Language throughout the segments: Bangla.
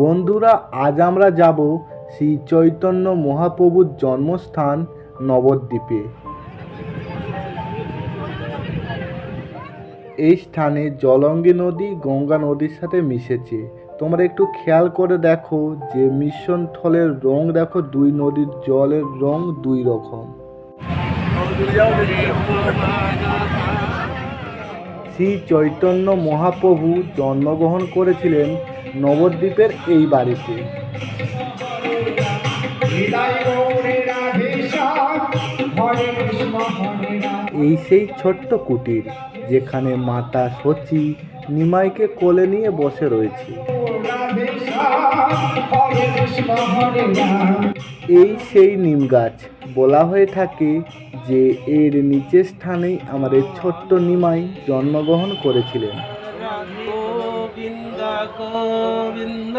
বন্ধুরা, আজ আমরা যাব শ্রী চৈতন্য মহাপ্রভুর জন্মস্থান নবদ্বীপে। এই স্থানে জলঙ্গি নদী, গঙ্গা নদীর সাথে মিশেছে। তোমরা একটু খেয়াল করে দেখো যে মিশ্রণ থলের রং দেখো, দুই নদীর জলের রং দুই রকম। শ্রী চৈতন্য মহাপ্রভু জন্মগ্রহণ করেছিলেন নবদ্বীপের এই বাড়িতে। এই সেই ছোট্ট কুটির, যেখানে মাতা সচি নিমাইকে কোলে নিয়ে বসে রয়েছে। এই সেই নিম গাছ, বলা হয়ে থাকে যে এর নিচের স্থানেই আমাদের ছোট্ট নিমাই জন্মগ্রহণ করেছিলেন। গোবিন্দ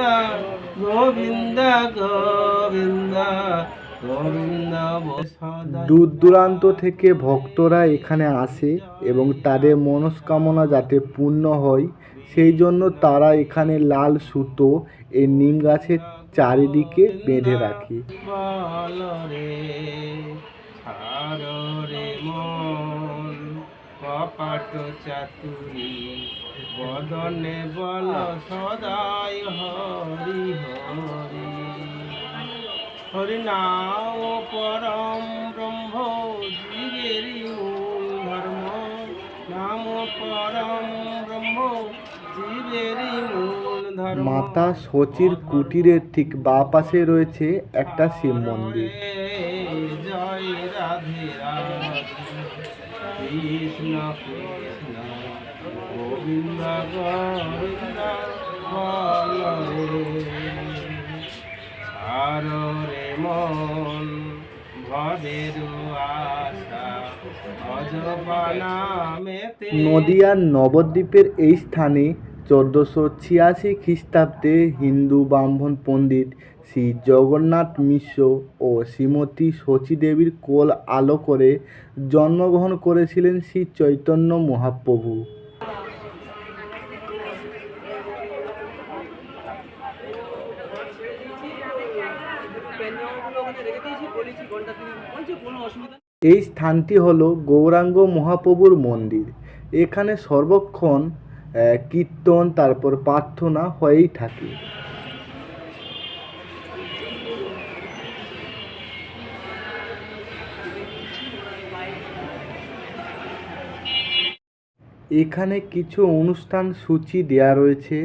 গোবিন্দ গোবিন্দ গোবিন্দ গোবিন্দ দূর দূরান্ত থেকে ভক্তরা এখানে আসে এবং তাদের মনস্কামনা যাতে পূর্ণ হয় সেই জন্য তারা এখানে লাল সুতো এই নিম গাছের চারিদিকে বেঁধে রাখে। রে কপাট চাতুরি বদনে বল সদাই হরি হরি। হরি নাম পরম ব্রহ্ম জীবেরি ধর্ম। নাম পরম ব্রহ্ম জীবেরি ধর্ম। মাতা সচির কুটিরের ঠিক বা পাশে রয়েছে একটা শিব মন্দির। জয় রাধে রাধে। কৃষ্ণ কৃষ্ণ বল রে। আর রে মন নদিয়ার নবদ্বীপের এই স্থানে চোদ্দোশো ছিয়াশি খ্রিস্টাব্দে হিন্দু ব্রাহ্মণ পণ্ডিত শ্রী জগন্নাথ মিশ্র ও শ্রীমতী শচীদেবীর কোল আলো করে জন্মগ্রহণ করেছিলেন শ্রী চৈতন্য মহাপ্রভু। এই স্থানটি হল গৌরাঙ্গ মহাপ্রভুর মন্দির। এখানে সর্বক্ষণ কীর্তন, তারপর প্রার্থনা হয়েই থাকে। এখানে কিছু অনুষ্ঠান সূচি দেয়া রয়েছে।